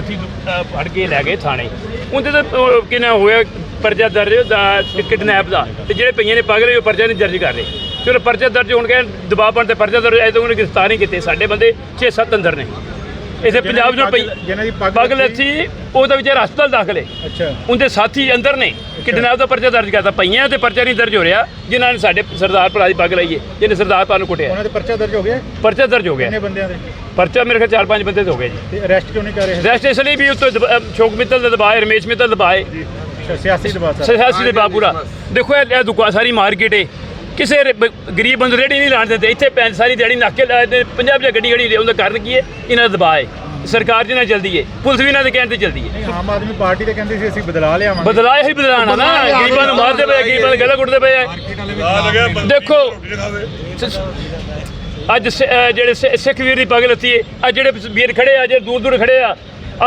ਸਾਥੀ ਫੜ ਕੇ ਲੈ ਗਏ ਥਾਣੇ। ਉਹਦੇ ਤਾਂ ਅਹ, ਕੀ ਨਾ ਹੋਇਆ ਪਰਚਾ ਦਰਜ ਦਾ ਕਿਡਨੈਪ ਦਾ ਤੇ ਜਿਹੜੇ ਪਈਆਂ ਨੇ ਪਾਗਲ ਉਹ ਪਰਚਾ ਨਹੀਂ ਦਰਜ ਕਰ ਰਹੇ। ਚਲੋ ਪਰਚਾ ਦਰਜ ਹੋਣ ਗਏ ਦਬਾਅ ਪਣ ਤੇ ਪਰਚਾ ਦਰਜ ਐ ਤਾਂ ਉਹਨੇ ਗ੍ਰਿਫਤਾਰ ਨਹੀਂ ਕੀਤੇ ਸਾਡੇ ਬੰਦੇ 6-7 ਅੰਦਰ ਨੇ। ਇਥੇ ਪੰਜਾਬ ਚੋਂ ਪਈ ਪੱਗ ਸੀ ਉਹਦਾ ਵਿਚਾਰਾ ਹਸਪਤਾਲ ਦਾਖਲ ਹੈ। ਅੱਛਾ। ਉਹਦੇ ਸਾਥੀ ਅੰਦਰ ਨੇ ਕਿਡਨੈਪ ਦਾ ਪਰਚਾ ਦਰਜ ਕਰਤਾ ਪਈਆਂ ਤੇ ਪਰਚਾ ਨਹੀਂ ਦਰਜ ਹੋ ਰਿਹਾ ਜਿਨ੍ਹਾਂ ਨੇ ਸਾਡੇ ਸਰਦਾਰ ਭਰਾ ਦੀ ਪੱਗ ਲਾਈ ਹੈ ਜਿਹਨੇ ਸਰਦਾਰ ਭਰਾ ਨੂੰ ਕੁੱਟਿਆ। ਉਹਨਾਂ ਦੇ ਪਰਚਾ ਦਰਜ ਹੋ ਗਿਆ? ਪਰਚਾ ਦਰਜ ਹੋ ਕਿੰਨੇ ਗਿਆ ਬੰਦਿਆਂ ਦੇ? ਪਰਚਾ ਮੇਰੇ ਖਿਆਲ ਚਾਰ ਪੰਜ ਬੰਦੇ ਤੇ ਹੋ ਗਏ ਜੀ। ਤੇ ਅਰੈਸਟ ਕਿਉਂ ਨਹੀਂ ਕਰ ਰਹੇ? ਰੈਸਟ ਇਸ ਲਈ ਵੀ ਉੱਤੇ ਸ਼ੋਕ ਮਿੱਤਲ ਦਾ ਦਬਾਏ ਰਮੇਸ਼ ਮਿੱਤਲ ਦਬਾਏ ਅੱਛਾ, ਸਿਆਸੀ ਦਬਾਅ ਸਰ। ਸਿਆਸੀ ਦੇ ਬਾਪੂਰਾ ਦੇਖੋ ਇਹ ਇਹ ਦੁਕਾਨ ਸਾਰੀ ਮਾਰਕੀਟ ਹੈ ਕਿਸੇ ਰੇ- ਬ- ਗਰੀਬ ਬੰਦੇ ਰੇੜੀ ਨਹੀਂ ਲਾਣ ਦਿੰਦੇ। ਇੱਥੇ ਪੈਨ ਸਾਰੀ ਦਿਹਾੜੀ ਨਾਕੇ ਲਾਏ ਨੇ ਪੰਜਾਬ 'ਚ ਗੱਡੀ ਖੜੀ ਉਹਦਾ ਕਾਰਨ ਕੀ ਹੈ ਇਹਨਾਂ ਦਾ ਦਬਾਅ ਹੈ ਸਰਕਾਰ ਜਿਹਨਾਂ ਜਲਦੀ ਹੈ ਪੁਲਿਸ ਵੀ ਇਹਨਾਂ ਦੇ ਕਹਿਣ ਤੇ ਜਲਦੀ ਹੈ ਨਹੀਂ ਆਮ ਆਦਮੀ ਪਾਰਟੀ ਤੇ ਕਹਿੰਦੀ ਸੀ ਅਸੀਂ ਬਦਲਾ ਲਿਆਵਾਂਗੇ। ਬਦਲਾਅ ਹੀ ਬਦਲਾਣਾ ਨਾ ਗਰੀਬਾਂ ਨੂੰ ਮਾਰਦੇ ਪਏ ਗਰੀਬਾਂ ਨੂੰ ਗਲਾ ਕੁੱਟਦੇ ਪਏ ਆ। ਦੇਖੋ। ਸ- ਅੱਜ ਸ- ਅਹ ਜਿਹੜੇ ਸਿੱਖ ਵੀਰ ਦੀ ਪੱਗ ਲੱਤੀ ਹੈ ਅੱਜ ਜਿਹੜੇ ਵੀਰ ਖੜੇ ਆ ਜਿਹੜੇ ਦੂਰ ਦੂਰ ਖੜੇ ਆ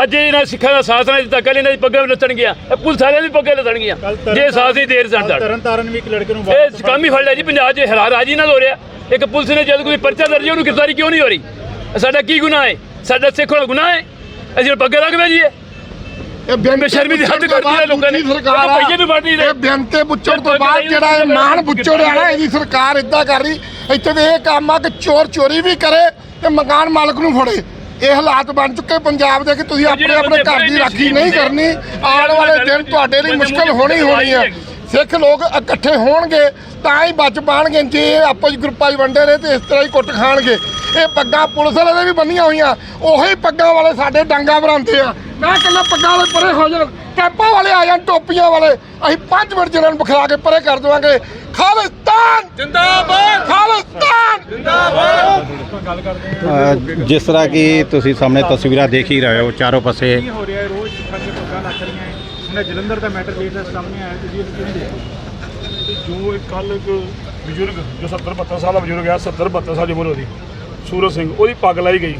ਅੱਜ ਇਹਨਾਂ ਸਿੱਖਾਂ ਦਾ ਸਾਥ ਨਹੀਂ ਦਿੱਤਾ ਕੱਲ ਇਹਨਾਂ ਦੀ ਪੱਗਾਂ ਵੀ ਲੱਤਣ ਗਿਆ ਇਹ ਪੁਲਿਸ ਵਾਲਿਆਂ ਦੀ ਪੱਗਾਂ ਲੱਤਣ ਗਿਆ ਜੇ ਸਾਥ ਹੀ ਦੇਰ ਕੱਲ੍ਹ ਤਰਨ ਤਾਰਨ ਵੀ ਇੱਕ ਲੜਕੇ ਨੂੰ ਇਹ ਕੰਮ ਹੀ ਫੜ ਲਿਆ ਜੀ ਪੰਜਾਬ 'ਚ ਹਰਾ ਰਾਜੀ ਨਾਲ ਹੋ ਰਿਹਾ। ਇੱਕ ਪੁਲਿਸ ਨੇ ਜਦ ਕੋਈ ਪਰਚਾ ਦਰਜ ਉਹਨੂੰ ਗ੍ਰਿਫਤਾਰੀ ਕਿਉਂ ਨਹੀਂ ਹੋ ਰਹੀ? ਸਾਡਾ ਕੀ ਗੁਨਾਹ ਹੈ ਸਾਡਾ ਸਿੱਖ ਹੋਣਾ ਗੁਨਾਹ ਹੈ ਅਸੀਂ ਪੱਗਾਂ ਲੱਗ ਜੀ ਹੈ ਇਹ ਬੇਸ਼ਰਮੀ ਦੀ ਹੱਦ ਕਰਦੀ ਹੈ ਲੋਕਾਂ ਨੇ। ਸਰਕਾਰ ਇਹ ਤਾਂ ਪਈਏ ਨੂੰ ਵੱਢ ਨਹੀਂ ਰਹੇ। ਇਹ ਬਿਆਨ ਤੇ ਬੁੱਚੜ ਤੋਂ ਬਾਅਦ ਜਿਹੜਾ ਇਹ ਮਾਨ ਬੁੱਚੜ ਆ ਨਾ ਇਹਦੀ ਸਰਕਾਰ ਇਦਾਂ ਕਰ ਰਹੀ। ਇੱਥੇ ਤੇ ਇਹ ਕੰਮ ਆ ਕਿ ਚੋਰ ਚੋਰੀ ਵੀ ਕਰੇ ਤੇ ਮਕਾਨ ਮਾਲਕ ਨੂੰ ਫੜੇ। ਇਹ ਹਾਲਾਤ ਬਣ ਚੁੱਕੇ ਪੰਜਾਬ ਦੇ ਕਿ ਤੁਸੀਂ ਆਪਣੇ ਆਪਣੇ ਘਰ ਦੀ ਰਾਖੀ ਨਹੀਂ ਕਰਨੀ ਆਉਣ ਵਾਲੇ ਦਿਨ ਤੁਹਾਡੇ ਲਈ ਮੁਸ਼ਕਲ ਹੋਣੀ ਹੋਣੀ ਹੈ ਸਿੱਖ ਲੋਕ ਇਕੱਠੇ ਹੋਣਗੇ ਤਾਂ ਹੀ ਬਚ ਪਾਣਗੇ ਜੇ ਆਪਸ ਵਿੱਚ ਗਰੁੱਪਾਂ 'ਚ ਵੰਡੇ ਰਹੇ ਤੇ ਇਸ ਤਰ੍ਹਾਂ ਹੀ ਕੁੱਟ ਖਾਣਗੇ। ਇਹ ਪੱਗਾਂ ਪੁਲਿਸ ਵਾਲੇ ਦੇ ਵੀ ਬੰਨੀਆਂ ਹੋਈਆਂ। ਉਹੀ ਪੱਗਾਂ ਵਾਲੇ ਸਾਡੇ ਡਾਂਗਾ ਭਰਾਉਂਦੇ ਆ। ਮੈਂ ਕਹਿੰਦਾ ਪੱਗਾਂ ਵਾਲੇ ਪਰੇ ਹੋ ਜਾਣ ਕੈਪਾਂ ਵਾਲੇ ਆ ਜਾਣ ਟੋਪੀਆਂ ਵਾਲੇ। ਅਸੀਂ 5 ਮਿੰਟ ਜਿਹਨਾਂ ਨੂੰ ਬਖਲਾ ਕੇ ਪਰੇ ਕਰ ਦੇਵਾਂਗੇ। ਖਾਲਿਸਤਾਨ! ਜਿੰਦਾਬਾਦ! ਖਾਲਿਸਤਾਨ! ਅ, ਜਿਸ ਤਰ੍ਹਾਂ ਕਿ ਤੁਸੀਂ ਸਾਹਮਣੇ ਤਸਵੀਰਾਂ ਦੇਖ ਹੀ ਰਹੇ ਹੋ ਚਾਰੋਂ ਪਾਸੇ। ਕੀ ਹੋ ਰਿਹਾ ਹੈ? ਰੋਜ਼ ਸਿੱਖਾਂ ਦੀਆਂ ਪੱਗਾਂ ਲੱਥ ਰਹੀਆਂ ਹੈ। ਇਹ ਜਲੰਧਰ ਦਾ ਮੈਟਰ ਜਿਹੜਾ ਸਾਹਮਣੇ ਆਇਆ ਤੁਸੀਂ ਇਹਨੂੰ ਕਿਵੇਂ ਦੇਖਦੇ ਜੋ ਇੱਕ ਕੱਲ ਇੱਕ ਬਜ਼ੁਰਗ ਜੋ 70 72 ਸਾਲ ਦਾ ਬਜ਼ੁਰਗ ਹੈ 70 72 ਸਾਲ ਦੀ ਉਮਰ ਉਹਦੀ ਸੂਰਜ ਸਿੰਘ ਉਹਦੀ ਪੱਗ ਲਾਈ ਗਈ।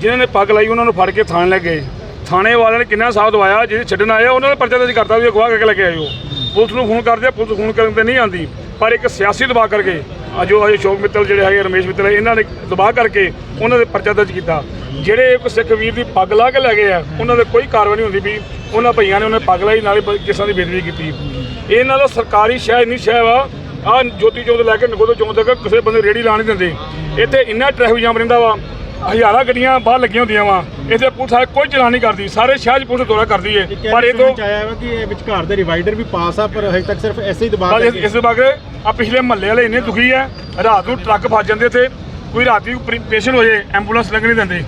ਜਿਨ੍ਹਾਂ ਨੇ ਪੱਗ ਲਾਈ ਉਹਨਾਂ ਨੂੰ ਫੜ ਕੇ ਥਾਣੇ ਲੈ ਗਏ। ਥਾਣੇ ਵਾਲਿਆਂ ਨੇ ਕਿੰਨਾ ਸਾਥ ਦਵਾਇਆ ਜਿਹੜੇ ਛੱਡਣ ਆਏ ਆ, ਉਹਨਾਂ ਨੇ ਪਰਚਾ ਦਰਜ ਕਰਤਾ ਵੀ ਅਗਵਾ ਕਰਕੇ ਲੈ ਕੇ ਆਏ ਹੋ। ਪੁਲਿਸ ਨੂੰ ਫੋਨ ਕਰਦੇ ਆ, ਪੁਲਿਸ ਫੋਨ ਕਰਨ ਤੇ ਨਹੀਂ ਆਂਦੀ ਪਰ ਇੱਕ ਸਿਆਸੀ ਦਬਾਅ ਕਰਕੇ, ਆ ਜੋ ਅਜੇ ਸ਼ੋਕ ਮਿੱਤਲ ਜਿਹੜੇ ਹੈਗੇ, ਰਮੇਸ਼ ਮਿੱਤਲ, ਇਹਨਾਂ ਨੇ ਦਬਾਅ ਕਰਕੇ ਉਹਨਾਂ ਦੇ ਪਰਚਾ ਦਰਜ ਕੀਤਾ। ਜਿਹੜੇ ਇੱਕ ਸਿੱਖ ਵੀਰ ਦੀ ਪੱਗ ਲਾ ਕੇ ਲੈ ਗਏ ਆ, ਉਹਨਾਂ ਦੇ ਕੋਈ ਕਾਰਵਾਈ ਨਹੀਂ ਹੁੰਦੀ ਵੀ ਉਹਨਾਂ ਭਈਆਂ ਨੇ ਉਹਨੇ ਪੱਗ ਲਾਈ, ਨਾਲੇ ਬ- ਕਿਸਾਂ ਦੀ ਬੇਦਬੀ ਕੀਤੀ। ਇਹਨਾਂ ਦਾ ਸਰਕਾਰੀ ਸ਼ਹਿ ਇੰਨੀ ਸ਼ਹਿ ਵਾ ਆ ਜੋਤੀ ਚੌਂਕ ਲੈ ਕੇ ਨਗੋਦੋ ਚੌਂਕ ਤੱਕ ਕਿਸੇ ਬੰਦੇ ਰੇੜੀ ਲਾ ਨਹੀਂ ਦਿੰਦੇ। ਇੱਥੇ ਇੰਨਾ ਟ੍ਰੈਫਿਕ ਜਾਮ ਰਹਿੰਦਾ ਵਾ ਹਜ਼ਾਰਾਂ ਗੱਡੀਆਂ ਬਾਹਰ ਲੱਗੀਆਂ ਹੁੰਦੀਆਂ ਵਾ। ਇੱਥੇ ਪੁਲਿਸ ਵਾਲੇ ਕੋਈ ਚਲਾਨ ਨਹੀਂ ਕਰਦੀ ਸਾਰੇ ਸ਼ਹਿਰ 'ਚ ਪੁਲਿਸ ਦੌਰਾ ਕਰਦੀ ਏ। ਪਰ ਇਹ ਤੋਂ ਆਇਆ ਵਾ ਕਿ ਇਹ ਵਿਚਕਾਰ ਦੇ ਰਿਵਾਈਡਰ ਵੀ ਪਾਸ ਆ ਪਰ ਹਜੇ ਤੱਕ ਸਿਰਫ ਐਸੇ ਹੀ ਦਬਾਅ ਬਸ ਇਸ- ਦੇ ਆ ਪਿਛਲੇ ਮਹੱਲੇ ਵਾਲੇ ਇੰਨੇ ਦੁਖੀ ਆ ਰਾਤ ਨੂੰ ਟਰੱਕ ਫਸ ਜਾਂਦੇ ਇੱਥੇ ਕੋਈ ਰਾਤੀ ਪੇਸ਼ੈਂਟ ਹੋ ਜੇ ਐਂਬੂਲੈਂਸ ਲੱਗ ਨਹੀਂ ਦਿੰਦੇ।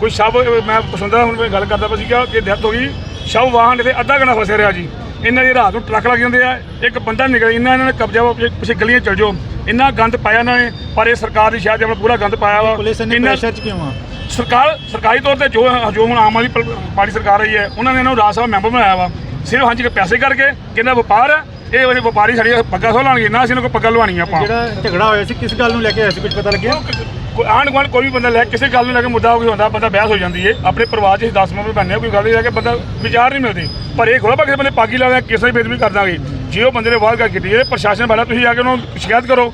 ਕੋਈ ਸ਼ਵ ਮੈਂ ਸੁਣਦਾ ਹੁਣ ਮੈਂ ਗੱਲ ਕਰਦਾ ਪਿਆ ਸੀਗਾ ਕਿ ਡੈਥ ਹੋ ਗਈ ਸ਼ਵ ਵਾਹਨ ਇੱਥੇ ਅੱਧਾ ਘੰਟਾ ਫਸਿਆ ਰਿਹਾ ਜੀ। ਇਹਨਾਂ ਦੀ ਰਾਤ ਨੂੰ ਟਰੱਕ ਲੱਗ ਜਾਂਦੇ ਆ ਇੱਕ ਬੰਦਾ ਨਿਕਲ ਇੰਨਾ ਇਹਨਾਂ ਨੇ ਕਬਜ਼ਾ ਪਿੱਛੇ- ਗਲੀਆਂ ਚਲ ਜਾਓ। ਇੰਨਾ ਗੰਦ ਪਾਇਆ ਇਹਨਾਂ ਨੇ ਪਰ ਇਹ ਸਰਕਾਰ ਦੀ ਸ਼ਾਇਦ ਆਪਣਾ ਪੂਰਾ ਗੰਦ ਪਾਇਆ ਵਾ। ਪੁਲਿਸ ਨੇ ਇੰਨਾ- ਪ੍ਰੈਸ਼ਰ ਚ ਕਿਉਂ ਆ? ਸਰਕਾਰ ਸਰਕਾਰੀ ਤੌਰ ਤੇ ਜੋ ਜੋ ਹੁਣ ਆਮ ਆਦਮੀ ਪਾਰਟੀ ਸਰਕਾਰ ਰਹੀ ਹੈ ਉਹਨਾਂ ਨੇ ਇਹਨੂੰ ਰਾਜ ਸਭਾ ਮੈਂਬਰ ਬਣਾਇਆ ਵਾ। ਸਿਰਫ ਹਾਂਜੀ ਕਿ ਪੈਸੇ ਕਰਕੇ ਕਿੰਨਾ ਵਪਾਰ ਹੈ ਇਹ ਵਾਲੇ ਵਪਾਰੀ ਸਾਡੀ ਪੱਗਾਂ ਸੋ ਲਾਣਗੇ ਨਾ ਅਸੀਂ ਇਹਨਾਂ ਕੋਲ ਪੱਗਾਂ ਲਵਾਉਣੀਆਂ ਆਪਾਂ। ਜਿਹੜਾ ਝਗੜਾ ਹੋਇਆ ਸੀ ਕਿਸ ਗੱਲ ਨੂੰ ਲੈ ਕੇ ਆਇਆ ਸੀ ਕੁਝ ਪਤਾ ਲੱਗਿਆ? ਆਂਢ ਗੁਆਂਢ ਕੋਈ ਵੀ ਬੰਦਾ ਲੈ ਕਿਸੇ ਗੱਲ ਨੂੰ ਲੈ ਕੇ ਮੁੱਦਾ ਕੋਈ ਹੁੰਦਾ ਬੰਦਾ ਬਹਿਸ ਹੋ ਜਾਂਦੀ ਏ। ਆਪਣੇ ਪਰਿਵਾਰ 'ਚ ਅਸੀਂ 10 ਮੈਂਬਰ ਬਣਨੇ ਕੋਈ ਗੱਲ ਨਹੀਂ ਲੈ ਕੇ ਬੰਦਾ ਵਿਚਾਰ ਨਹੀਂ ਮਿਲਦੇ। ਪਰ ਇਹ ਥੋੜਾ ਕਿਸੇ ਬੰਦੇ ਪਾਗੀ ਲਾਉਂਦੇ ਕਿਸੇ ਦੀ ਬੇਦਬੀ ਕਰ ਦਾਂਗੇ। ਜੇ ਉਹ ਬੰਦੇ ਨੇ ਵਾਅਦਾ ਗੱਲ ਕੀਤੀ ਇਹ ਪ੍ਰਸ਼ਾਸਨ ਵਾਲਾ ਤੁਸੀਂ ਆ ਕੇ ਉਹਨੂੰ ਸ਼ਿਕਾਇਤ ਕਰੋ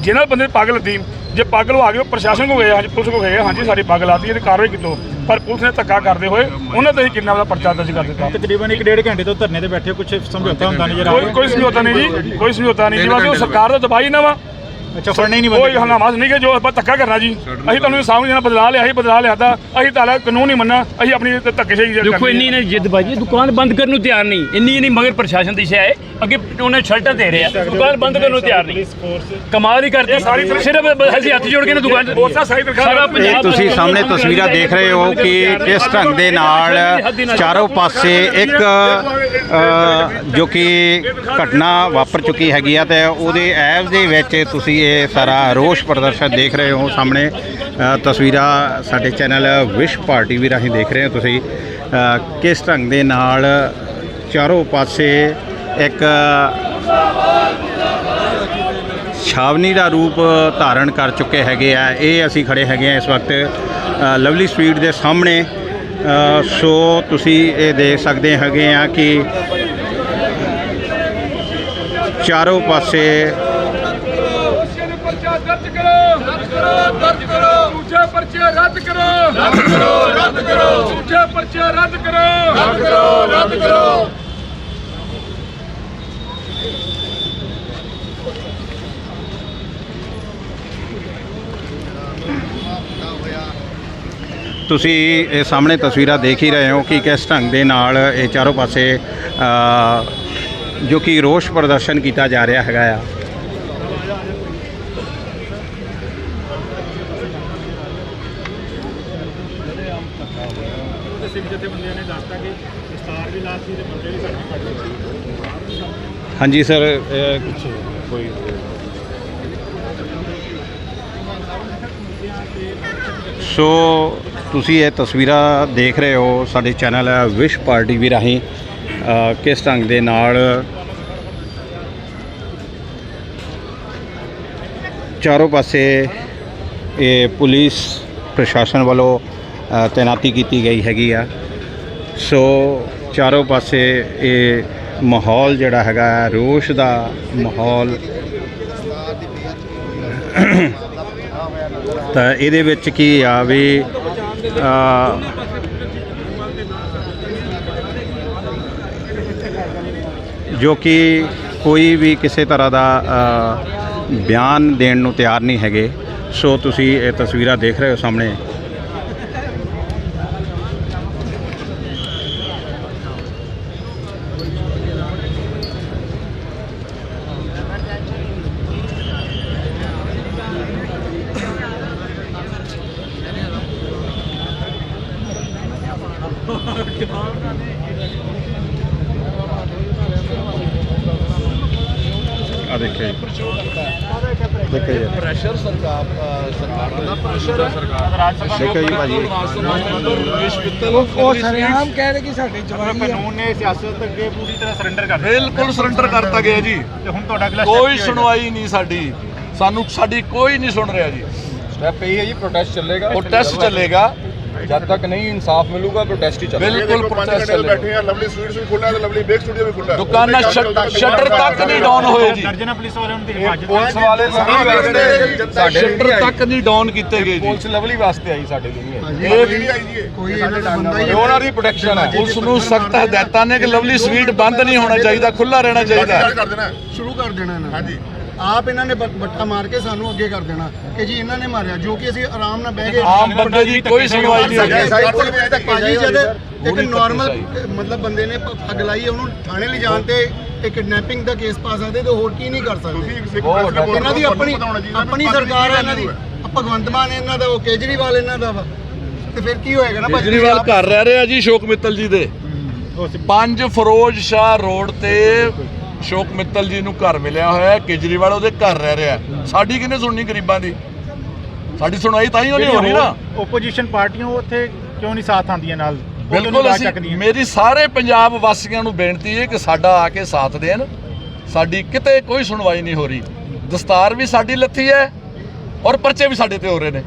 ਜਿਹਨਾਂ ਬੰਦੇ ਨੇ ਪੱਗ ਲੱਦੀ ਜੇ ਪੱਗ ਲਵਾ ਉਹ ਪ੍ਰਸ਼ਾਸਨ ਕੋ ਗਏ ਹਾਂਜੀ ਪੁਲਿਸ ਕੋ ਗਏ ਹਾਂਜੀ ਸਾਡੀ ਪੱਗ ਲਾਤੀ ਇਹਦੀ ਕਾਰਵਾਈ ਕਿਤੋਂ? ਪਰ ਪੁਲਿਸ ਨੇ ਧੱਕਾ ਕਰਦੇ ਹੋਏ ਉਹਨਾਂ ਤੇ ਹੀ ਕਿੰਨਾ ਦਾ ਪਰਚਾ ਦਰਜ ਕਰ ਦਿੱਤਾ। ਤਕਰੀਬਨ 1.5 ਘੰਟੇ ਤੋਂ ਧਰਨੇ ਤੇ ਬੈਠੇ ਕੁਝ ਸਮਝੌਤਾ ਹੁੰਦਾ ਨਜ਼ਰ ਆ ਕੋਈ ਕੋਈ ਸਮਝੌਤਾ ਨਹੀਂ ਜੀ ਕੋਈ ਸਮਝੌਤਾ ਨਹੀਂ ਜੀ ਬਸ ਉਹ ਸਰਕਾਰ ਦਾ ਦਬਾਈ ਨਾ ਵਾ। ਅੱਛਾ ਫੜਨੇ ਹੀ ਨਹੀਂ ਕੋਈ ਬੰਦੇ ਹਨਾਮਾਸ ਨਹੀਂ ਕਿ ਜੋ ਆਪਾਂ ਧੱਕਾ ਕਰਨਾ ਜੀ। ਅਸੀਂ ਤੁਹਾਨੂੰ ਸਾਹਮਣੇ ਜਿਹੜਾ ਬਦਲਾ ਲਿਆ ਅਸੀਂ ਬਦਲਾ ਲਿਆ ਤਾਂ ਅਸੀਂ ਤਾਂ ਕਾਨੂੰਨ ਨਹੀਂ ਮੰਨਣਾ ਅਸੀਂ ਆਪਣੀ ਧੱਕੇ ਸਹੀ ਦੇਖੋ ਇੰਨੀ ਨੇ ਜਿੱਦ ਬਾਜੀ ਦੁਕਾਨ ਬੰਦ ਕਰਨ ਨੂੰ ਤਿਆਰ ਨਹੀਂ। ਇੰਨੀ ਨਹੀਂ ਮਗਰ ਪ੍ਰਸ਼ਾਸਨ ਦੀ ਸ਼ੈ ਹੈ ਅੱਗੇ ਉਹਨੇ ਸ਼ਰਟਾਂ ਦੇ ਰਹੇ। ਆ ਦੁਕਾਨ ਬੰਦ ਕਰਨ ਨੂੰ ਤਿਆਰ ਨਹੀਂ। ਕਮਾਲ ਹੀ ਕਰਦੇ। ਸਿਰਫ ਅਸੀਂ ਹੱਥ ਜੋੜ ਕੇ ਨਾ ਦੁਕਾਨ ਸਾਰੀ ਇਹ ਪੰਜਾਬ ਤੁਸੀਂ ਸਾਹਮਣੇ ਤਸਵੀਰਾਂ ਦੇਖ ਰਹੇ ਹੋ ਕਿ ਕਿਸ ਢੰਗ ਦੇ ਨਾਲ ਚਾਰੋਂ ਪਾਸੇ ਇੱਕ ਜੋ ਕਿ ਘਟਨਾ ਵਾਪਰ ਚੁੱਕੀ ਹੈਗੀ ਆ ਤੇ ਉਹਦੇ ਐਵ ਦੇ ਵਿੱਚ ਤੁਸੀਂ ਇਹ ਸਾਰਾ ਰੋਸ਼ ਪ੍ਰਦਰਸ਼ਨ ਦੇਖ ਰਹੇ ਹੋ ਸਾਹਮਣੇ। ਤਸਵੀਰਾਂ ਸਾਡੇ ਚੈਨਲ ਵਿਸ਼ ਪਾਰਟੀ ਵੀ ਰਾਹੀਂ ਦੇਖ ਰਹੇ ਹੋ ਤੁਸੀਂ। ਕਿਸ ਢੰਗ ਦੇ ਨਾਲ ਚਾਰੋਂ ਪਾਸੇ ਇੱਕ ਛਾਵਨੀ ਦਾ ਰੂਪ ਧਾਰਨ ਕਰ ਚੁੱਕੇ ਹੈਗੇ ਆ, ਇਹ ਅਸੀਂ ਖੜੇ ਹੈਗੇ ਆ ਇਸ ਵਕਤ। ਲਵਲੀ ਸਵੀਟ ਦੇ ਸਾਹਮਣੇ। ਸੋ ਤੁਸੀਂ ਇਹ ਦੇਖ ਸਕਦੇ ਹੈਗੇ ਆ ਕਿ ਚਾਰੋਂ ਪਾਸੇ ਪਰਚਾ ਦਰਜ ਕਰੋ ਦਰਜ ਕਰੋ ਦਰਜ ਕਰੋ ਦੂਜੇ ਪਰਚੇ ਰੱਦ ਕਰੋ ਰੱਦ ਕਰੋ। ਝੂਠੇ ਪਰਚੇ ਰੱਦ ਕਰੋ। ਰੱਦ ਕਰੋ ਰੱਦ ਕਰੋ। ਤੁਸੀਂ ਇਹ ਸਾਹਮਣੇ ਤਸਵੀਰਾਂ ਦੇਖ ਹੀ ਰਹੇ ਹੋ ਕਿ ਕਿਸ ਢੰਗ ਦੇ ਨਾਲ ਇਹ ਚਾਰੋਂ ਪਾਸੇ ਜੋ ਕਿ ਰੋਸ਼ ਪ੍ਰਦਰਸ਼ਨ ਕੀਤਾ ਜਾ ਰਿਹਾ ਹੈਗਾ ਆ। ਜਥੇਬੰਦੀਆਂ ਨੇ ਦੱਸਤਾ ਕਿ ਦਸਤਾਰ ਵੀ ਲਾਤੀ ਤੇ ਬੰਦੇ ਵੀ ਸਾਡੇ ਕੱਢ ਦਿੱਤੇ ਹਾਂਜੀ ਸਰ ਕੁਝ ਕੋਈ ਸੋ ਤੁਸੀਂ ਇਹ ਤਸਵੀਰਾਂ ਦੇਖ ਰਹੇ ਹੋ ਸਾਡੇ ਚੈਨਲ ਵਿਸ਼ ਪਾਰਟੀ ਵੀ ਰਾਹੀਂ। ਕਿਸ ਢੰਗ ਦੇ ਨਾਲ ਚਾਰੋਂ ਪਾਸੇ ਇਹ ਪੁਲਿਸ ਪ੍ਰਸ਼ਾਸਨ ਵੱਲੋਂ ਤੈਨਾਤੀ ਕੀਤੀ ਗਈ ਹੈਗੀ ਆ। ਸੋ ਚਾਰੋਂ ਪਾਸੇ ਇਹ ਮਾਹੌਲ ਜਿਹੜਾ ਹੈਗਾ ਰੋਸ਼ ਦਾ ਮਾਹੌਲ। ਤਾਂ ਇਹਦੇ ਵਿੱਚ ਕੀ ਆ ਵੀ ਅ, ਜੋ ਕਿ ਕੋਈ ਵੀ ਕਿਸੇ ਤਰ੍ਹਾਂ ਦਾ ਬਿਆਨ ਦੇਣ ਨੂੰ ਤਿਆਰ ਨਹੀਂ ਹੈਗੇ। ਸੋ ਤੁਸੀਂ ਇਹ ਤਸਵੀਰਾਂ ਦੇਖ ਰਹੇ ਹੋ ਸਾਹਮਣੇ ਆ ਦੇਖਿਓ ਜੀ ਦੇਖਿਓ ਜੀ ਪ੍ਰੈਸ਼ਰ ਸਰਕਾਰ ਅ, ਸਰਕਾਰ ਦਾ ਪ੍ਰੈਸ਼ਰ ਹੈ ਦੇਖਿਓ ਜੀ ਭਾਜੀ ਉਹ ਸਰੇਆਮ ਕਹਿ ਰਹੇ ਕਿ ਸਾਡੇ ਮਤਲਬ ਕਾਨੂੰਨ ਨੇ ਸਿਆਸਤ ਅੱਗੇ ਪੂਰੀ ਤਰ੍ਹਾਂ ਸਰੈਂਡਰ ਕਰ ਦਿੱਤਾ। ਬਿਲਕੁਲ ਸਰੈਂਡਰ ਕਰਤਾ ਗਿਆ ਜੀ। ਤੇ ਹੁਣ ਤੁਹਾਡਾ ਅਗਲਾ ਕੋਈ? ਸੁਣਵਾਈ ਨਹੀਂ ਸਾਡੀ। ਸਾਨੂੰ ਸਾਡੀ ਕੋਈ ਨਹੀਂ ਸੁਣ ਰਿਹਾ ਜੀ। ਸਟੈਪ ਇਹ ਹੈ ਜੀ ਪ੍ਰੋਟੈਸਟ ਚੱਲੇਗਾ। ਪ੍ਰੋਟੈਸਟ ਚੱਲੇਗਾ। ਜਦ ਤੱਕ ਨਹੀਂ ਇਨਸਾਫ ਮਿਲੂਗਾ ਪ੍ਰੋਟੈਸਟ ਹੀ ਚੱਲੇਗਾ। ਬਿਲਕੁਲ ਪ੍ਰੋਟੈਸਟ ਚੱਲੇਗਾ। ਬੈਠੇ ਆ ਲਵਲੀ ਸਵੀਟਸ ਵੀ ਖੁੱਲਾ ਤੇ ਲਵਲੀ ਬੇਕ ਸਟੂਡੀਓ ਵੀ ਖੁੱਲਾ ਦੁਕਾਨਾਂ ਸ਼ਟਰ ਤੱਕ ਨਹੀਂ ਡਾਊਨ ਹੋਏ ਜੀ। ਦਰਜਨਾਂ ਪੁਲਿਸ ਵਾਲਿਆਂ ਨੂੰ ਤੇ ਹਿਫਾਜ਼ਤ ਪੁਲਿਸ ਵਾਲੇ ਸਾਡੇ ਸ਼ਟਰ ਤੱਕ ਨਹੀਂ ਡਾਊਨ ਕੀਤੇ ਗਏ ਜੀ। ਪੁਲਿਸ ਲਵਲੀ ਵਾਸਤੇ ਆਈ ਸਾਡੇ ਲਈ ਨਹੀਂ ਇਹ ਕੋਈ ਇਹਨਾਂ ਦਾ ਬੰਦਾ ਇਹ ਉਹਨਾਂ ਦੀ ਪ੍ਰੋਟੈਕਸ਼ਨ ਹੈ। ਪੁਲਿਸ ਨੂੰ ਸਖਤ ਹਦਾਇਤਾਂ ਨੇ ਕਿ ਲਵਲੀ ਸਵੀਟ ਬੰਦ ਨਹੀਂ ਹੋਣਾ ਚਾਹੀਦਾ ਖੁੱਲਾ ਰਹਿਣਾ ਚਾਹੀਦਾ। ਹੈ। ਸ਼ੁਰੂ ਕਰ ਦੇਣਾ ਇਹਨਾਂ ਨੇ। ਹਾਂਜੀ। ਆਪ ਇਹਨਾਂ ਨੇ ਬੱਟਾ ਮਾਰ ਕੇ ਸਾਨੂੰ ਅੱਗੇ ਕਰ ਦੇਣਾ ਕਿ ਜੀ ਇਹਨਾਂ ਨੇ ਮਾਰਿਆ ਜੋ ਕਿ ਅਸੀਂ ਆਰਾਮ ਨਾਲ ਬਹਿ ਕੇ ਆਮ ਬੰਦੇ ਦੀ ਕੋਈ ਸੁਣਵਾਈ ਨਹੀਂ ਹੋਈ। ਭਾਜੀ ਜਦ ਇੱਕ ਨਾਰਮਲ। ਮਤਲਬ ਬੰਦੇ ਨੇ ਪੱਗ ਲਾਈ ਉਹਨੂੰ ਥਾਣੇ ਲਿਜਾਣ ਤੇ ਇੱਕ ਕਿਡਨੈਪਿੰਗ ਦਾ ਕੇਸ ਪਾ ਸਕਦੇ ਤੇ ਹੋਰ ਕੀ ਨਹੀਂ ਕਰ ਸਕਦੇ। ਇਹਨਾਂ ਦੀ ਆਪਣੀ ਆਪਣੀ ਸਰਕਾਰ ਹੈ ਇਹਨਾਂ ਦੀ। ਭਗਵੰਤ ਮਾਨ ਇਹਨਾਂ ਦਾ ਉਹ ਕੇਜਰੀਵਾਲ ਇਹਨਾਂ ਦਾ ਵਾ। ਤੇ ਫਿਰ ਕੀ ਹੋਏਗਾ ਨਾ ਭਾਜੀ? ਕੇਜਰੀਵਾਲ ਘਰ ਰਹਿ ਰਿਹਾ ਜੀ ਸ਼ੋਕ ਮਿੱਤਲ ਜੀ ਦੇ। ਪੰਜ ਫਿਰੋਜ਼ ਸ਼ਾਹ ਰੋਡ ਤੇ ਸ਼ੋਕ ਮਿੱਤਲ ਜੀ ਨੂੰ ਘਰ ਮਿਲਿਆ ਹੋਇਆ ਹੈ ਕੇਜਰੀਵਾਲ ਉਹਦੇ ਘਰ ਰਹਿ ਰਿਹਾ। ਸਾਡੀ ਕਿਹਨੇ ਸੁਣਨੀ ਗਰੀਬਾਂ ਦੀ? ਸਾਡੀ ਸੁਣਵਾਈ ਤਾਂ ਹੀ ਉਹ ਨਹੀਂ ਹੋ ਰਹੀ ਨਾ ਓਪੋਜੀਸ਼ਨ ਪਾਰਟੀਆਂ ਉੱਥੇ ਕਿਉਂ ਨਹੀਂ ਸਾਥ ਆਉਂਦੀਆਂ ਨਾਲ? ਬਿਲਕੁਲ ਅਸੀਂ? ਮੇਰੀ ਸਾਰੇ ਪੰਜਾਬ ਵਾਸੀਆਂ ਨੂੰ ਬੇਨਤੀ ਹੈ ਕਿ ਸਾਡਾ ਆ ਕੇ ਸਾਥ ਦੇਣ। ਸਾਡੀ ਕਿਤੇ ਕੋਈ ਸੁਣਵਾਈ ਨਹੀਂ ਹੋ ਰਹੀ। ਦਸਤਾਰ ਵੀ ਸਾਡੀ ਲੱਥੀ ਹੈ ਔਰ ਪਰਚੇ ਵੀ ਸਾਡੇ ਤੇ ਹੋ ਰਹੇ ਨੇ।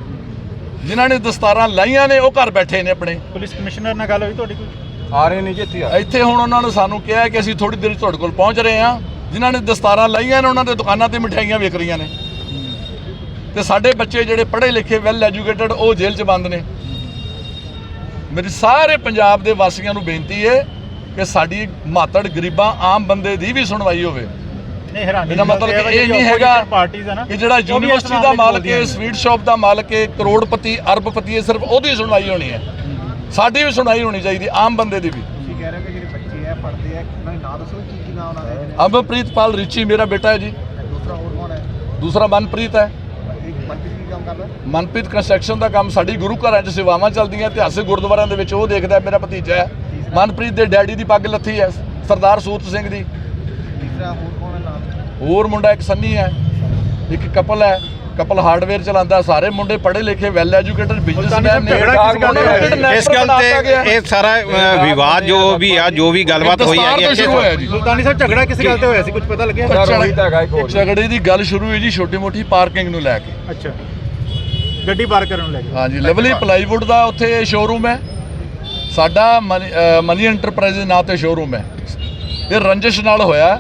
ਜਿਨ੍ਹਾਂ ਨੇ ਦਸਤਾਰਾਂ ਲਾਈਆਂ ਨੇ ਉਹ ਘਰ ਬੈਠੇ ਨੇ ਆਪਣੇ। ਪੁਲਿਸ ਕਮਿਸ਼ਨਰ ਨਾਲ ਗੱਲ ਹੋਈ ਤੁਹਾਡੀ ਕੋਈ? ਆ ਰਹੇ ਨੇ ਜੀ ਇੱਥੇ ਆ। ਇੱਥੇ ਹੁਣ ਉਹਨਾਂ ਨੇ ਸਾਨੂੰ ਕਿਹਾ ਕਿ ਅਸੀਂ ਥੋੜੀ ਦੇਰ ਤੁਹਾਡੇ ਕੋਲ ਪਹੁੰਚ ਰਹੇ ਹਾਂ। ਜਿਨ੍ਹਾਂ ਨੇ ਦਸਤਾਰਾਂ ਲਾਈਆਂ ਨੇ ਉਹਨਾਂ ਦੇ ਦੁਕਾਨਾਂ ਤੇ ਮਠਿਆਈਆਂ ਵਿਕ ਰਹੀਆਂ ਨੇ। ਤੇ ਸਾਡੇ ਬੱਚੇ ਜਿਹੜੇ ਪੜ੍ਹੇ ਲਿਖੇ ਵੈਲ ਐਜੂਕੇਟਡ ਉਹ ਜੇਲ੍ਹ 'ਚ ਬੰਦ ਨੇ। ਮੇਰੀ ਸਾਰੇ ਪੰਜਾਬ ਦੇ ਵਾਸੀਆਂ ਨੂੰ ਬੇਨਤੀ ਹੈ ਕਿ ਸਾਡੀ ਮਾਤੜ ਗਰੀਬਾਂ ਆਮ ਬੰਦੇ ਦੀ ਵੀ ਸੁਣਵਾਈ ਹੋਵੇ। ਨਹੀਂ ਹੈਰਾਨੀ ਇਹਦਾ ਮਤਲਬ ਇਹ ਨਹੀਂ ਹੈਗਾ ਕਿ ਜਿਹੜਾ ਯੂਨੀਵਰਸਿਟੀ ਦਾ ਮਾਲਕ ਹੈ। ਸਵੀਟ ਸ਼ਾਪ ਦਾ ਮਾਲਕ ਹੈ ਕਰੋੜਪਤੀ ਅਰਬਪਤੀ ਹੈ ਸਿਰਫ ਉਹਦੀ ਸੁਣਵਾਈ ਹੋਣੀ ਹੈ। ਸਾਡੀ ਵੀ ਸੁਣਵਾਈ ਹੋਣੀ ਚਾਹੀਦੀ ਆਮ ਬੰਦੇ ਦੀ ਵੀ। ਤੁਸੀਂ ਕਹਿ ਰਹੇ ਹੋ ਕਿ ਜਿਹੜੇ ਬੱਚੇ ਆ ਪੜ੍ਹਦੇ ਆ ਉਹਨਾਂ ਦੇ ਨਾਂ ਦੱਸੋ ਕੀ ਕੀ ਨਾਂ ਉਹਨਾਂ ਦੇ ਅਮਰਪ੍ਰੀਤ ਪਾਲ ਰਿਚੀ ਮੇਰਾ ਬੇਟਾ ਹੈ ਜੀ। ਦੂਸਰਾ ਹੋਰ ਕੌਣ ਹੈ? ਦੂਸਰਾ ਮਨਪ੍ਰੀਤ ਹੈ। ਮਨਪ੍ਰੀਤ ਕੰਸਟਰਕਸ਼ਨ ਦਾ ਕੰਮ ਸਾਡੀ ਗੁਰੂ ਘਰਾਂ 'ਚ ਸੇਵਾਵਾਂ ਚੱਲਦੀਆਂ ਇਤਿਹਾਸਿਕ ਗੁਰਦੁਆਰਿਆਂ ਦੇ ਵਿੱਚ ਉਹ ਦੇਖਦਾ ਮੇਰਾ ਭਤੀਜਾ ਹੈ। ਮਨਪ੍ਰੀਤ ਦੇ ਡੈਡੀ ਦੀ ਪੱਗ ਲੱਥੀ ਹੈ ਸਰਦਾਰ ਸੂਰਤ ਸਿੰਘ ਦੀ। ਹੋਰ ਮੁੰਡਾ ਇੱਕ ਸੰਨੀ ਹੈ ਇੱਕ ਕਪਲ ਹੈ। ਕਪਲ ਹਾਰਡਵੇਅਰ ਚਲਾਉਂਦਾ ਸਾਰੇ ਮੁੰਡੇ ਪੜ੍ਹੇ ਲਿਖੇ ਵੈਲ ਐਜੂਕੇਟਡ ਬਿਜ਼ਨਸਮੈਨ ਨੇ? ਇਸ ਗੱਲ ਤੇ ਇਹ ਸਾਰਾ ਵਿਵਾਦ ਜੋ ਵੀ ਆ ਜੋ ਵੀ ਗੱਲਬਾਤ ਹੋਈ ਹੈਗੀ ਸੁਲਤਾਨੀ ਸਾਹਿਬ ਝਗੜਾ ਕਿਸ ਗੱਲ ਤੇ ਹੋਇਆ ਸੀ? ਕੁਝ ਪਤਾ ਲੱਗਿਆ? ਰੋਹਿਤ ਹੈਗਾ ਇੱਕ ਹੋਰ। ਝਗੜੇ ਦੀ ਗੱਲ ਸ਼ੁਰੂ ਹੋਈ ਜੀ ਛੋਟੀ ਮੋਟੀ ਪਾਰਕਿੰਗ ਨੂੰ ਲੈ ਕੇ। ਅੱਛਾ। ਗੱਡੀ ਪਾਰ ਕਰਨ ਨੂੰ ਲੈ ਕੇ। ਹਾਂਜੀ ਲਵਲੀ ਪਲਾਈਵੁੱਡ ਦਾ ਉੱਥੇ ਸ਼ੋਰੂਮ ਹੈ। ਸਾਡਾ ਮਨੀ ਐਂਟਰਪ੍ਰਾਈਜ਼ ਦੇ ਨਾਂ ਤੇ ਸ਼ੋਰੂਮ ਹੈ। ਇਹ ਰੰਜਿਸ਼ ਨਾਲ ਹੋਇਆ।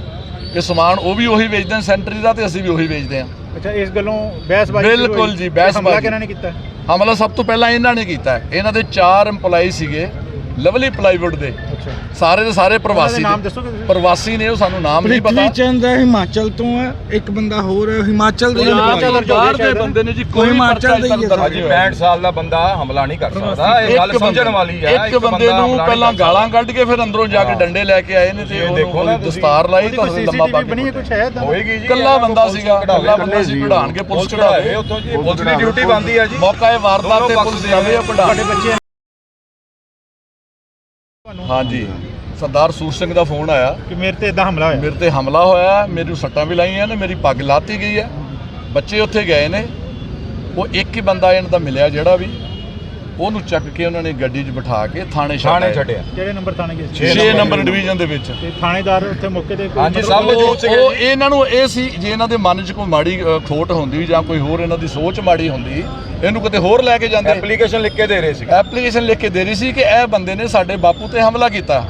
ਕਿ ਸਮਾਨ ਉਹ ਵੀ ਉਹੀ ਵੇਚਦੇ ਨੇ ਸੈਂਟਰੀ ਦਾ ਤੇ ਅਸੀਂ ਵੀ ਉਹੀ ਵੇਚਦੇ ਹਾਂ। ਅੱਛਾ ਇਸ ਗੱਲੋਂ ਬਹਿਸਬਾਜ਼ੀ ਸ਼ੁਰੂ ਬਿਲਕੁਲ ਹੋਈ। ਜੀ, ਬਹਿਸਬਾਜ਼ੀ। ਹਮਲਾ ਕਿਹਨਾਂ ਨੇ ਕੀਤਾ ਹਮਲਾ ਸਭ ਤੋਂ ਪਹਿਲਾਂ ਇਹਨਾਂ ਨੇ ਕੀਤਾ ਹੈ। ਇਹਨਾਂ ਦੇ ਚਾਰ EMPLOYE ਸੀਗੇ ਲਵਲੀ ਪਲਾਈਵੁੱਡ ਦੇ। ਸਾਰੇ ਦੇ ਸਾਰੇ ਪ੍ਰਵਾਸੀ? ਪ੍ਰਵਾਸੀ ਨੇ ਉਹ ਸਾਨੂੰ ਨਾਮ ਨਹੀਂ ਪਤਾ। ਚੰਦ ਹੈ ਹਿਮਾਚਲ ਤੋਂ ਹੈ ਇੱਕ ਬੰਦਾ ਹੋਰ ਹੈ ਹਿਮਾਚਲ ਦੇ ਹਿਮਾਚਲ। ਬਾਹਰ ਦੇ ਬੰਦੇ ਨੇ ਜੀ ਕੋਈ ਹਿਮਾਚਲ ਦੇ ਹੀ ਹੈ ਦਰਜ ਭਾਜੀ ਨਹੀਂ ਹੋਇਆ। 65 ਸਾਲ ਦਾ ਬੰਦਾ ਹਮਲਾ ਨਹੀਂ ਕਰ ਸਕਦਾ। ਇਹ ਗੱਲ ਸਮਝਣ ਬੰਦੇ- ਵਾਲੀ ਹੈ ਇੱਕ ਬੰਦੇ ਬੰਦਾ ਨੂੰ ਪਹਿਲਾਂ ਗਾਲਾਂ ਕੱਢ ਕੇ ਫਿਰ ਅੰਦਰੋਂ ਜਾ ਕੇ ਡੰਡੇ ਲੈ ਕੇ ਆਏ ਨੇ ਤੇ ਇਹ ਉਹਨੂੰ ਦੇਖੋ ਨਾ ਤੁਸੀਂ। ਦਸਤਾਰ ਲਾਈ ਤਾਂ ਲੰਬਾ ਸੀਸੀਟੀਵੀ ਬਣੀ ਹੈ ਕੁਛ ਹੈ? ਹੋਏਗੀ ਜੀ ਕੱਲਾ ਬੰਦਾ ਸੀਗਾ ਕੱਲਾ ਬੰਦਾ ਸੀ ਕਢਾਣ ਕੇ ਪੁਲਿਸ ਕਢਾਵੇ ਉੱਥੋਂ ਜੀ ਪੁਲਿਸ ਦੀ ਡਿਊਟੀ ਬਣਦੀ ਹੈ ਜੀ ਮੌਕਾ ਇਹ ਵਾਰਦਾਤ ਤੇ ਪੁਲਿਸ ਜਾਵੇ ਆ ਬੱਚੇ ਹਾਂਜੀ। ਸਰਦਾਰ ਸੂਰ ਸਿੰਘ ਦਾ ਫੋਨ ਆਇਆ। ਕਿ ਮੇਰੇ ਤੇ ਇਦਾਂ ਹਮਲਾ ਹੋਇਆ? ਮੇਰੇ ਤੇ ਹਮਲਾ ਹੋਇਆ ਮੈਨੂੰ ਸੱਟਾਂ ਵੀ ਲਾਈਆਂ ਨੇ ਮੇਰੀ ਪੱਗ ਲਾਤੀ ਗਈ ਹੈ। ਬੱਚੇ ਉੱਥੇ ਗਏ ਨੇ। ਉਹ ਇੱਕ ਹੀ ਬੰਦਾ ਇਹਨਾਂ ਦਾ ਮਿਲਿਆ ਜਿਹੜਾ ਵੀ। ਉਹਨੂੰ ਚੱਕ ਕੇ ਉਹਨਾਂ ਨੇ ਗੱਡੀ 'ਚ ਬਿਠਾ ਕੇ ਥਾਣੇ ਥਾਣੇ ਛੱਡਿਆ ਕਿਹੜੇ ਨੰਬਰ ਥਾਣੇ ਗਏ ਸੀ? 6 ਨੰਬਰ ਡਿਵੀਜ਼ਨ ਦੇ ਵਿੱਚ। ਤੇ ਥਾਣੇਦਾਰ ਉੱਥੇ ਮੌਕੇ ਤੇ ਹਾਂਜੀ, ਸਭ ਉਹ ਇਹਨਾਂ ਨੂੰ ਇਹ ਸੀ ਜੇ ਇਹਨਾਂ ਦੇ ਮਨ 'ਚ ਕੋਈ ਮਾੜੀ ਖੋਟ ਹੁੰਦੀ ਜਾਂ ਕੋਈ ਹੋਰ ਇਹਨਾਂ ਦੀ ਸੋਚ ਮਾੜੀ ਹੁੰਦੀ ਇਹਨੂੰ ਕਿਤੇ ਹੋਰ ਲੈ ਕੇ ਜਾਂਦੇ। ਐਪਲੀਕੇਸ਼ਨ ਲਿਖ ਕੇ ਦੇ ਰਹੇ ਸੀ ਐਪਲੀਕੇਸ਼ਨ ਲਿਖ ਕੇ ਦੇ ਰਹੀ ਸੀ ਕਿ ਇਹ ਬੰਦੇ ਨੇ ਸਾਡੇ ਬਾਪੂ ਤੇ ਹਮਲਾ ਕੀਤਾ।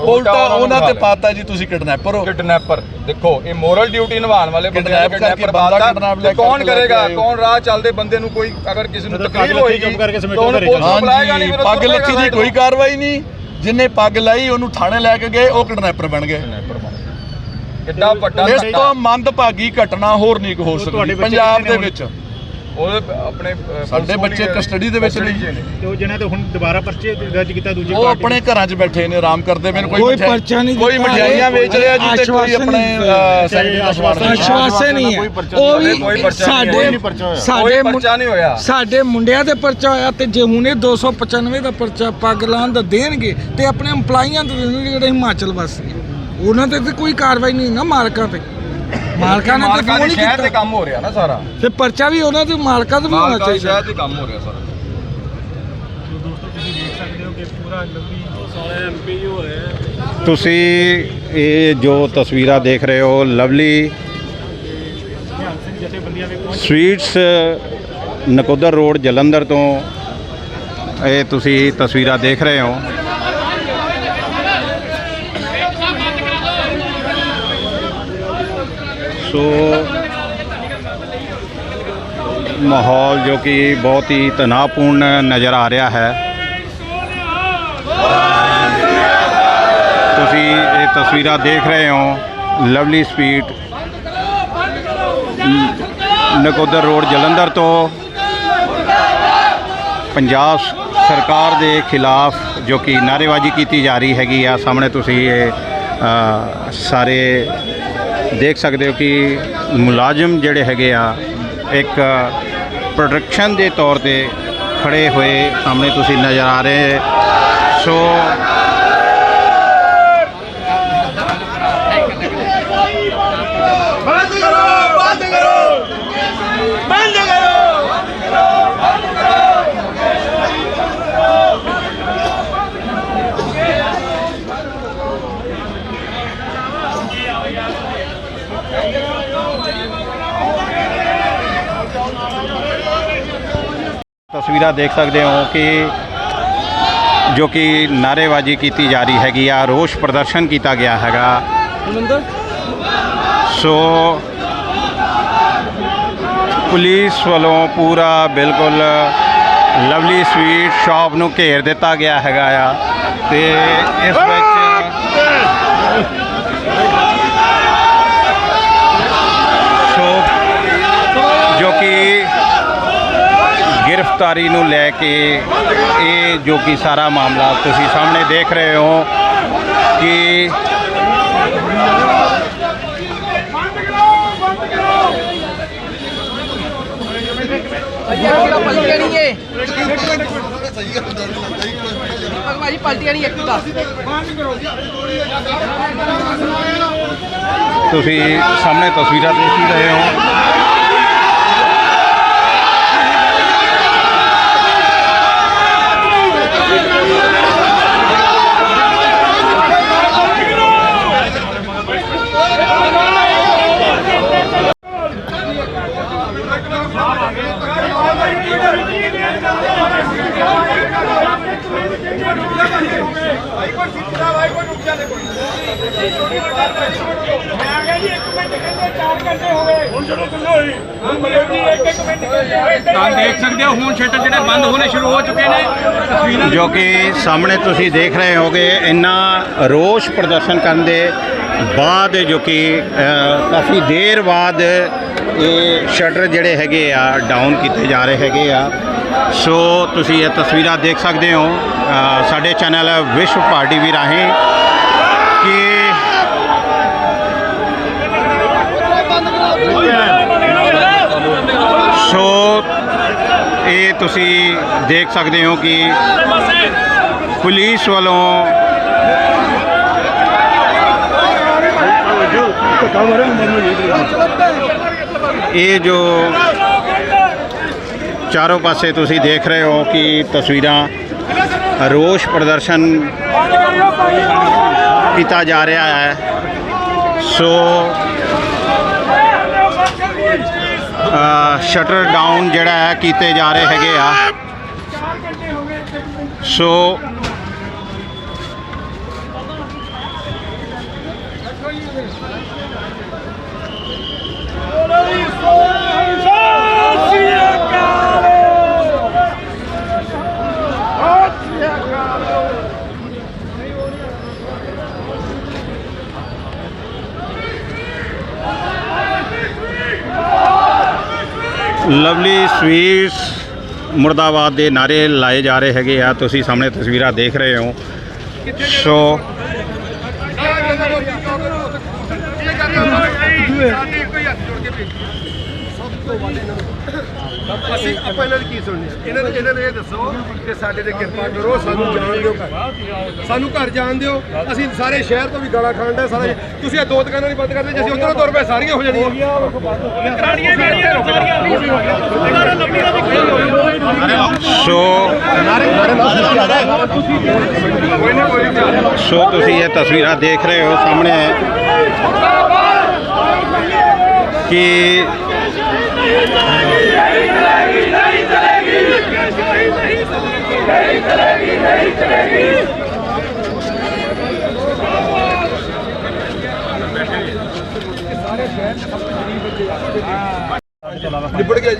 ਉਲਟਾ ਉਹਨਾਂ ਤੇ। ਪਾਤਾ ਜੀ ਤੁਸੀਂ ਕਿਡਨੈਪਰ ਹੋ। ਕਿਡਨੈਪਰ। ਦੇਖੋ ਇਹ ਮੋਰਲ ਡਿਊਟੀ ਨਿਭਾਉਣ ਵਾਲੇ ਬੰਦੇ ਨੇ ਕਿਡਨੈਪਰ ਬੰਦਾ ਤੇ ਕੌਣ ਕਰੇਗਾ। ਕੌਣ ਰਾਹ ਚੱਲਦੇ ਬੰਦੇ ਨੂੰ ਕੋਈ ਅਗਰ ਕਿਸੇ ਨੂੰ ਤਕਲੀਫ ਪੱਗ ਹੋਏਗੀ ਤਾਂ ਉਹਨੂੰ ਪੁਲਿਸ ਬੁਲਾਏਗਾ ਹਾਂਜੀ ਨਹੀਂ ਫਿਰ ਪੱਗ ਲੱਥੀ ਦੀ ਕੋਈ ਕਾਰਵਾਈ ਨਹੀਂ। ਜਿੰਨੇ ਪੱਗ ਲਾਈ ਉਹਨੂੰ ਥਾਣੇ ਲੈ ਕੇ ਗਏ ਉਹ ਕਿਡਨੈਪਰ ਬਣ ਗਏ। ਕਿੱਡਾ ਵੱਡਾ ਇਸ ਤੋਂ ਮੰਦਭਾਗੀ ਘਟਨਾ ਹੋਰ ਨਹੀਂ ਹੋ ਸਕਦੀ ਪੰਜਾਬ ਦੇ ਵਿੱਚ। ਉਹਦੇ ਆਪਣੇ ਸਾਡੇ ਪੁਲਿਸ ਬੱਚੇ ਵਾਲੀ ਕਸਟਡੀ ਦੇ ਵਿੱਚ ਨੇ। custody 'ਚ ਨੇ। ਤੇ ਉਹ ਜਿਹਨਾਂ ਤੇ ਹੁਣ ਦੁਬਾਰਾ ਪਰਚੇ ਦਰਜ ਕੀਤਾ ਦੂਜੀ ਉਹ ਪਾਰਟੀ ਆਪਣੇ ਘਰਾਂ 'ਚ ਬੈਠੇ ਨੇ ਆਰਾਮ ਕਰਦੇ ਮੈਨੂੰ ਕੋਈ ਕੋਈ ਪਰਚਾ ਨਹੀਂ ਕੋਈ ਦਿੱਤਾ, ਮਠਿਆਈਆਂ ਵੇਚ ਰਿਹਾ ਜੀ ਤੇ ਕੋਈ ਆਸ਼ਵਾਸਨ ਆਪਣੇ ਨਹੀਂ ਅ, ਸੈਕਟਰੀ ਦਾ। ਆਸ਼ਵਾਸਨ ਨਹੀਂ ਹੈ ਉਹ ਕੋਈ ਵੀ ਪਰਚਾ ਨਹੀਂ ਸਾਡੇ ਹੋਇਆ। ਪਰਚਾ ਸਾਡੇ ਕੋਈ ਮੁੰ- ਪਰਚਾ ਨਹੀਂ ਹੋਇਆ ਸਾਡੇ ਮੁੰਡਿਆਂ ਦੇ ਪਰਚਾ ਹੋਇਆ ਤੇ ਜੇ ਹੁਣੇ 295 ਦਾ ਪਰਚਾ ਪੱਗ ਲਾਉਣ ਦਾ ਦੇਣਗੇ ਤੇ ਆਪਣੇ EMPLOYEEਆਂ ਦੇ ਦੇਣਗੇ ਜਿਹੜੇ ਹਿਮਾਚਲ ਵਾਸੀ ਆ। ਉਹਨਾਂ ਤੇ ਤੇ ਕੋਈ ਕਾਰਵਾਈ ਨਹੀਂ ਨਾ ਮਾਲਕਾਂ ਤੇ ਮਾਲਕਾਂ ਨੇ ਤੇ ਮਾਲਕਾਂ ਫੋਨ ਦੇ ਹੀ ਸ਼ਹਿਰ ਤੇ ਕੀਤਾ ਕੰਮ ਹੋ ਰਿਹਾ ਨਾ ਸਾਰਾ। ਤੇ ਪਰਚਾ ਵੀ ਉਹਨਾਂ ਦੇ ਮਾਲਕਾਂ ਤੋਂ ਵੀ ਹੋਣਾ ਮਾਲਕਾਂ ਦੇ ਚਾਹੀਦਾ। ਸ਼ਹਿਰ ਤੇ ਕੰਮ ਹੋ ਰਿਹਾ ਸਾਰਾ। ਦੋਸਤੋ ਤੁਸੀਂ ਦੇਖ ਸਕਦੇ ਹੋ ਕਿ ਪੂਰਾ ਲੰਬੀ ਸਾਰੇ ਐਮਪੀ ਹੋ ਰਹੇ ਆ ਤੁਸੀਂ ਇਹ ਜੋ ਤਸਵੀਰਾਂ ਦੇਖ ਰਹੇ ਹੋ ਲਵਲੀ ਨਿਹੰਗ ਸਿੰਘ ਜਥੇਬੰਦੀਆਂ ਦੇ ਪਹੁੰਚ ਸਵੀਟਸ ਨਕੋਦਰ ਰੋਡ ਜਲੰਧਰ ਤੋਂ ਇਹ ਤੁਸੀਂ ਤਸਵੀਰਾਂ ਦੇਖ ਰਹੇ ਹੋ। ਸੋ ਮਾਹੌਲ ਜੋ ਕਿ ਬਹੁਤ ਹੀ ਤਣਾਅਪੂਰਨ ਨਜ਼ਰ ਆ ਰਿਹਾ ਹੈ। ਤੁਸੀਂ ਇਹ ਤਸਵੀਰਾਂ ਦੇਖ ਰਹੇ ਹੋ, lovely sweet Nakodar road Jalandhar ਤੋਂ ਪੰਜਾਬ ਸਰਕਾਰ ਦੇ ਖਿਲਾਫ ਜੋ ਕਿ ਨਾਅਰੇਬਾਜ਼ੀ ਕੀਤੀ ਜਾ ਰਹੀ ਹੈਗੀ ਆ, ਸਾਹਮਣੇ ਤੁਸੀਂ ਇਹ ਸਾਰੇ ਦੇਖ ਸਕਦੇ ਹੋ ਕਿ ਮੁਲਾਜ਼ਮ ਜਿਹੜੇ ਹੈਗੇ ਆ, ਇੱਕ ਪ੍ਰੋਡਕਸ਼ਨ ਦੇ ਤੌਰ ਤੇ ਖੜੇ ਹੋਏ ਸਾਹਮਣੇ ਤੁਸੀਂ ਨਜ਼ਰ ਆ ਰਹੇ ਸੋ ਤਸਵੀਰਾਂ ਦੇਖ ਸਕਦੇ ਹੋ ਕਿ ਜੋ ਕਿ ਨਾਅਰੇਬਾਜ਼ੀ ਕੀਤੀ ਜਾ ਰਹੀ ਹੈਗੀ ਆ ਰੋਸ ਪ੍ਰਦਰਸ਼ਨ ਕੀਤਾ ਗਿਆ ਹੈਗਾ। ਸੋ ਪੁਲਿਸ ਵੱਲੋਂ ਪੂਰਾ ਬਿਲਕੁਲ ਲਵਲੀ ਸਵੀਟ ਸ਼ਾਪ ਨੂੰ ਘੇਰ ਦਿੱਤਾ ਗਿਆ ਹੈਗਾ ਆ ਤੇ ਇਸ ਵਿੱਚ ਸੋ ਜੋ ਕਿ ਗ੍ਰਿਫਤਾਰੀ ਨੂੰ ਲੈ ਕੇ ਇਹ ਜੋ ਕਿ ਸਾਰਾ ਮਾਮਲਾ ਤੁਸੀਂ ਸਾਹਮਣੇ ਦੇਖ ਰਹੇ ਹੋ ਕਿ ਪਲਟੀਆਂ ਨਹੀਂ ਏ ਭਾਜੀ ਪਲਟੀਆਂ ਨਹੀਂ ਇੱਕ ਦੱਸ ਤੁਸੀਂ ਸਾਹਮਣੇ ਤਸਵੀਰਾਂ ਦੇਖ ਰਹੇ ਹੋ ਮੈਂ ਕਿਹਾ ਜੀ ਇੱਕ ਮਿੰਟ ਕਹਿੰਦੇ 4 ਘੰਟੇ ਹੋ ਗਏ ਹੁਣ ਤਾਂ ਦੇਖ ਸਕਦੇ ਹੋ ਹੁਣ ਸ਼ਟਰ ਜਿਹੜੇ ਬੰਦ ਹੋਣੇ ਸ਼ੁਰੂ ਹੋ ਚੁੱਕੇ ਨੇ। ਜੋ ਕਿ ਸਾਹਮਣੇ ਤੁਸੀਂ ਦੇਖ ਰਹੇ ਹੋਗੇ ਇੰਨਾ ਰੋਸ਼ ਪ੍ਰਦਰਸ਼ਨ ਕਰਨ ਦੇ ਬਾਅਦ ਜੋ ਕਿ ਕਾਫੀ ਦੇਰ ਬਾਅਦ ਇਹ ਸ਼ਟਰ ਜਿਹੜੇ ਹੈਗੇ ਆ ਡਾਊਨ ਕੀਤੇ ਜਾ ਰਹੇ ਹੈਗੇ ਆ। ਸੋ ਤੁਸੀਂ ਇਹ ਤਸਵੀਰਾਂ ਦੇਖ ਸਕਦੇ ਹੋ। ਸਾਡੇ ਚੈਨਲ ਵਿਸ਼ਵ ਪਾਰਟੀ ਵੀ ਰਾਹੀਂ ਕਿ ਸੋ ਇਹ ਤੁਸੀਂ ਦੇਖ ਸਕਦੇ ਹੋ ਕਿ ਪੁਲਿਸ ਵੱਲੋਂ ਇਹ ਜੋ ਚਾਰੋਂ ਪਾਸੇ ਤੁਸੀਂ ਦੇਖ ਰਹੇ ਹੋ ਕਿ ਤਸਵੀਰਾਂ ਰੋਸ਼ ਪ੍ਰਦਰਸ਼ਨ ਕੀਤਾ ਜਾ ਰਿਹਾ ਹੈ। ਸੋ ਸ਼ਟਰ ਡਾਊਨ ਜਿਹੜਾ ਹੈ ਕੀਤੇ ਜਾ ਰਹੇ ਹੈਗੇ ਆ। ਸੋ ਲਵਲੀ ਸਵੀਟਸ ਮੁਰਦਾਬਾਦ ਦੇ ਨਾਰੇ ਲਾਏ ਜਾ ਰਹੇ ਹੈਗੇ ਆ। ਤੁਸੀਂ ਸਾਹਮਣੇ ਤਸਵੀਰਾਂ ਦੇਖ ਰਹੇ ਹੋ। ਸੋ ਅਸੀਂ ਆਪਾਂ ਇਹਨਾਂ ਦੀ ਕੀ ਸੁਣਨੀ ਇਹਨਾਂ ਨੇ ਇਹਨਾਂ ਨੇ ਇਹ ਦੱਸੋ ਕਿ ਸਾਡੇ ਤੇ ਕਿਰਪਾ ਕਰੋ ਸਾਨੂੰ ਜਾਣ ਦਿਓ ਘਰ। ਸਾਨੂੰ ਘਰ ਜਾਣ ਦਿਓ। ਅਸੀਂ ਸਾਰੇ ਸ਼ਹਿਰ ਤੋਂ ਵੀ ਗਾਲਾਂ ਖਾਣ ਦਾ ਸਾਰਾ ਤੁਸੀਂ ਇਹ ਦੋ ਦੁਕਾਨਾਂ ਨਹੀਂ ਬੰਦ ਕਰਦੇ ਜੇ ਅਸੀਂ ਉਧਰੋਂ ਤੁਰ ਪਏ ਸਾਰੀਆਂ ਹੋ ਜਾਣੀਆਂ। ਸੋ ਸੋ ਤੁਸੀਂ ਇਹ ਤਸਵੀਰਾਂ ਦੇਖ ਰਹੇ ਹੋ ਸਾਹਮਣੇ ਕਿ ਨਿਬੜ ਗਿਆ ਜੀ।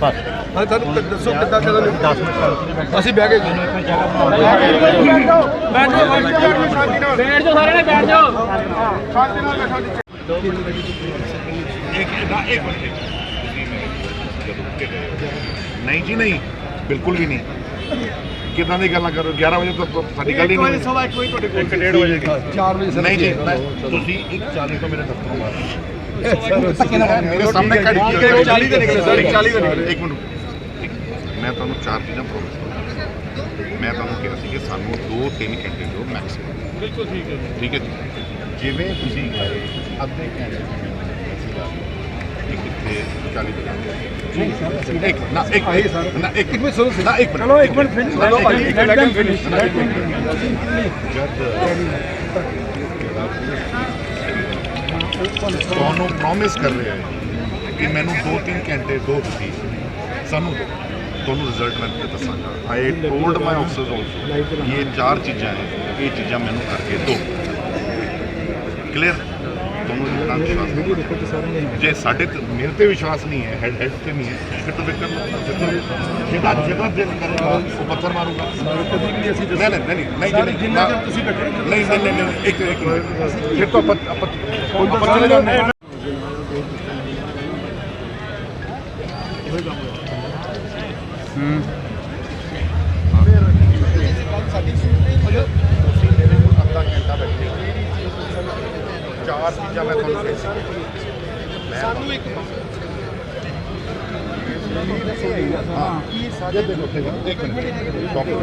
ਹਾਂ ਤੁਹਾਨੂੰ ਦੱਸੋ ਕਿੱਦਾਂ ਚੱਲਣ 10 ਮਿੰਟ ਅਸੀਂ ਬਹਿ ਗਏ। ਬੈਠ ਜਾਓ ਸਾਰੇ ਨੇ ਬੈਠ ਜਾਓ। ਨਹੀਂ ਜੀ ਨਹੀਂ। ਬਿਲਕੁਲ ਵੀ ਨਹੀਂ। ਕਿਦਾਂ ਦੀ ਗੱਲਾਂ ਕਰੋ? 11 ਵਜੇ ਤੋਂ ਸਾਡੀ ਗੱਲ ਹੀ ਨਹੀਂ ਹੋਈ। ਸਵਾ 1 ਵਜੇ ਤੁਹਾਡੇ ਕੋਲ 1:30 ਵਜੇ 4 ਵਜੇ ਨਹੀਂ ਜੀ। ਤੁਸੀਂ 1:40 ਤੋਂ ਮੇਰੇ ਦਫ਼ਤਰੋਂ ਬਾਹਰ ਮੇਰੇ ਸਾਹਮਣੇ ਖੜੀ 40 ਦੇ ਨਿਕਲੇ ਸਰ। 40 ਦੇ ਨਿਕਲੇ। ਇੱਕ ਮਿੰਟ ਮੈਂ ਤੁਹਾਨੂੰ ਚਾਰ ਚੀਜ਼ਾਂ ਪ੍ਰੋਮਿਸ ਕਰਦਾ। ਮੈਂ ਤੁਹਾਨੂੰ ਕਿਹਾ ਸੀ ਕਿ ਸਾਨੂੰ 2-3 ਘੰਟੇ ਦਿਓ ਮੈਕਸਿਮਮ ਬਿਲਕੁਲ ਠੀਕ ਹੈ ਠੀਕ ਹੈ ਜੀ? ਜਿਵੇਂ ਤੁਸੀਂ ਗਏ ਅੱਧੇ ਘੰਟੇ ਲਏ। ਇੱਕ ਇੱਥੇ 40 ਦੇ ਇੱਕ ਨਾ ਇੱਕ ਨਾ ਇੱਕ ਇੱਕ ਮਿੰਟ ਸੁਣੋ ਨਾ ਇੱਕ ਮਿੰਟ ਚਲੋ ਇੱਕ ਮਿੰਟ ਫਿਨਿਸ਼ ਚਲੋ ਭਾਜੀ ਇੱਕ ਲੈਟ ਹਿਮ ਫਿਨਿਸ਼ ਤੁਹਾਨੂੰ ਪ੍ਰੋਮਿਸ ਕਰ ਰਿਹਾ ਹੈ ਕਿ ਮੈਨੂੰ 2-3 ਘੰਟੇ ਦੋ ਤੁਸੀਂ ਸਾਨੂੰ ਦਿਓ। ਤੁਹਾਨੂੰ ਰਿਜ਼ਲਟ ਮੈਂ ਤੇ ਦੱਸਾਂਗਾ। I told my officers also ਇਹ ਚਾਰ ਚੀਜ਼ਾਂ ਹੈ ਇਹ ਚੀਜ਼ਾਂ ਮੈਨੂੰ ਕਰਕੇ ਦਿਓ। ਕਲੀਅਰ ਤੁਹਾਨੂੰ ਇਤਨਾ ਵਿਸ਼ਵਾਸ ਹੈ। ਜੇ ਸਾਡੇ ਤੇ ਮੇਰੇ ਤੇ ਵਿਸ਼ਵਾਸ ਨਹੀਂ ਹੈ ਹੈਡ ਹੈਡ ਤੇ ਨਹੀਂ ਹੈ ਫਿਰ ਤਾਂ ਬੇਕਰ ਜਿਹੜਾ ਜਿਹੜਾ ਦਿਲ ਕਰੇਗਾ ਉਹ ਪੱਥਰ ਮਾਰੂਗਾ ਕਦੀ ਵੀ ਅਸੀਂ ਨਹੀਂ ਨਹੀਂ ਨਹੀਂ ਨਹੀਂ ਸਾਰੇ ਜੀ, ਜਿੰਨਾ ਨਹੀਂ ਚਿਰ ਤੁਸੀਂ ਬੈਠੇ ਹੋ, ਨਹੀਂ ਨਹੀਂ ਨਹੀਂ ਨਹੀਂ, ਇੱਕ ਇੱਕ ਮਿੰਟ। ਫਿਰ ਤਾਂ ਆਪਾਂ ਆਪਾਂ ਆਪਾਂ ਚਲੇ ਜਾਂਦੇ ਹਾਂ ਤੁਸੀਂ ਮੇਰੇ ਕੋਲ ਅੱਧਾ ਘੰਟਾ ਬੈਠੇ ਚਾਰ ਚੀਜ਼ਾਂ ਮੈਂ ਤੁਹਾਨੂੰ ਕਹੀ ਸੀ ਸਾਨੂੰ ਇੱਕ ਹਾਂ ਕੀ